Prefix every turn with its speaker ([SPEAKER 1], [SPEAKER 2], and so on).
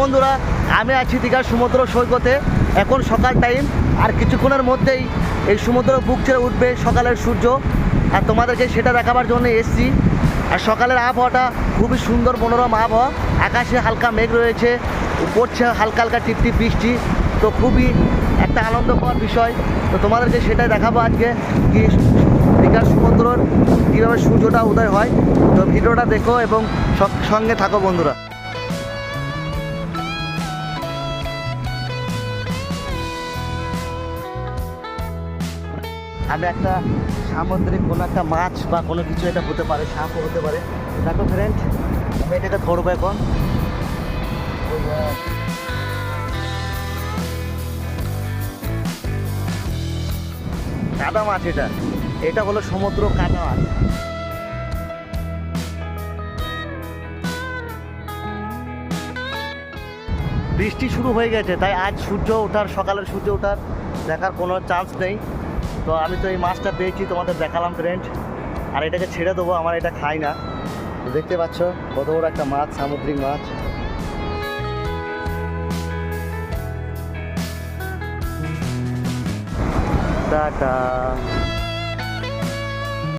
[SPEAKER 1] বন্ধুরা, আমি আছি দীঘার সমুদ্র সৈকতে। এখন সকাল টাইম আর কিছুক্ষণের মধ্যেই এই সমুদ্র বুক ছেড়ে উঠবে সকালের সূর্য। আর তোমাদেরকে সেটা দেখাবার জন্য এসছি। আর সকালের আবহাওয়াটা খুবই সুন্দর মনোরম আবহাওয়া। আকাশে হালকা মেঘ রয়েছে পড়ছে হালকা হালকা টিপটিপ বৃষ্টি। তো খুবই একটা আনন্দকর বিষয়। তো তোমাদেরকে সেটাই দেখাবো আজকে কি দীঘার সমুদ্রর কীভাবে সূর্যটা উদয় হয়। তো ভিডিওটা দেখো এবং সঙ্গে থাকো বন্ধুরা। আমি একটা সামুদ্রিক কোনো একটা মাছ বা কোনো কিছু এটা হতে পারে, সাপও হতে পারে। দেখো ফ্রেন্ড আমি এটাকে ধরবো এখন। কাদা মাছ এটা। এটা হলো সমুদ্র কাদা মাছ। বৃষ্টি শুরু হয়ে গেছে, তাই আজ সূর্য ওঠার, সকালের সূর্য ওঠার দেখার কোনো চান্স নেই। তো আমি তো এই মাছটা পেয়েছি, তোমাদের দেখালাম ফ্রেন্ড আর এটাকে ছেড়ে দেবো, আমার এটা খাই না। দেখতে পাচ্ছ, কত বড় একটা মাছ, সামুদ্রিক মাছ। টাটা।